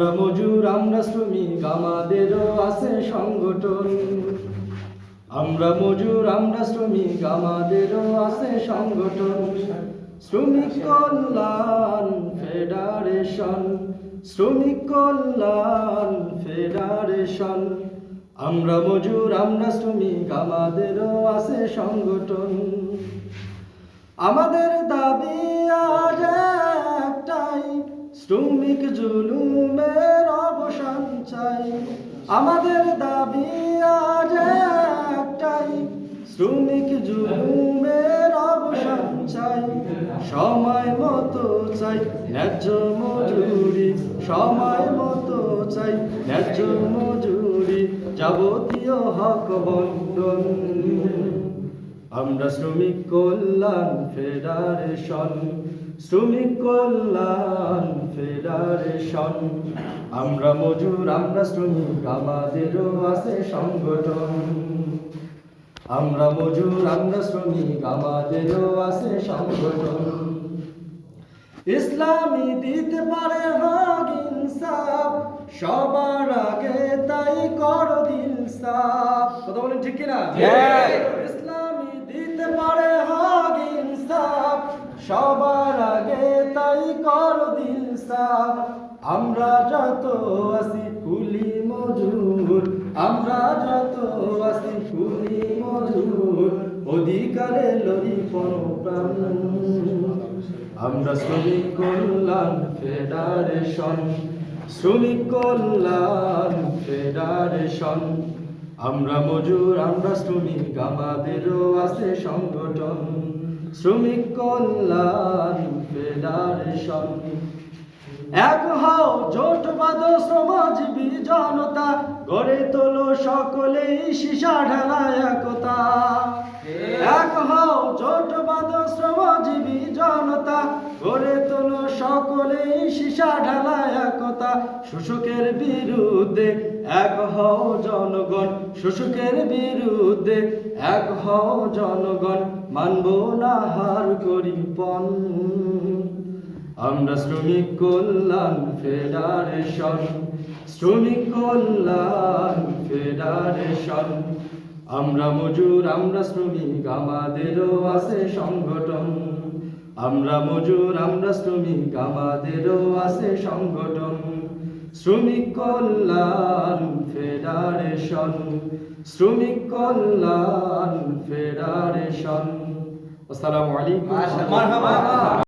মজুর আমরা শ্রমিক আমাদেরও আছে সংগঠন। আমরা মজুর, আমরা শ্রমিক আমাদেরও আছে সংগঠন। শ্রমিক কল্যাণ ফেডারেশন শ্রমিক কল্যাণ ফেডারেশন। আমরা মজুর, আমরা শ্রমিক আমাদেরও আছে সংগঠন। আমাদের দাবি আজ শ্রমিক জুলুমের অবসান চাই। আমাদের দাবি আজ একটাই, শ্রমিক জুলুমের অবসান চাই। সময় মতো চাই, ন্যায্য মজুরি। সময় মতো চাই, ন্যায্য মজুরি। যাবতীয় হক বন্টন আমরা শ্রমিক কল্যাণ ফেডারেশন শ্রমিক কল্যাণ ফেডারেশন। আমরা মজুর আমরা শ্রমিক আমাদেরও আছে সংগঠন। আমরা মজুর আমরা শ্রমিক আমাদেরও আছে সংগঠন। ইসলামী দিতে পারে হক ইনসাফ সবার আগে তাই কর দিল সাফ। কথা বলেন ঠিক কিনা? আমরা যত কুলি মজুর, আমরা যত কুলি মজুর অধিকারে লড়ি আমরা শ্রমিক কল্যাণ ফেডারেশন, শ্রমিক কল্যাণ ফেডারেশন। আমরা মজুর, আমরা শ্রমিক, আমাদেরও আছে সংগঠন। শ্রমিক কল্যাণ ফেডারেশন। এক হও জোটবাদ শ্রমজীবী জনতা, গড়ে তোলো সকলেই সীসা ঢালা একতা। এক হও জোট জোটবাদ শ্রমজীবী জনতা, গড়ে তোলো সকলেই সীসা ঢালা একতা। শোষকের বিরুদ্ধে এক হও জনগণ, শোষকের বিরুদ্ধে এক হও জনগণ, মানব না হার করি পণ। আমরা শ্রমিক কল্যাণ ফেডারেশন, শ্রমিক কল্যাণ ফেডারেশন। আমরা মজুর, আমরা শ্রমিক, আমাদেরও আছে সংগঠন। আমরা মজুর, আমরা শ্রমিক, আমাদেরও আছে সংগঠন। শ্রমিক কল্যাণ ফেডারেশন, শ্রমিক কল্যাণ ফেডারেশন। আসসালামু আলাইকুম।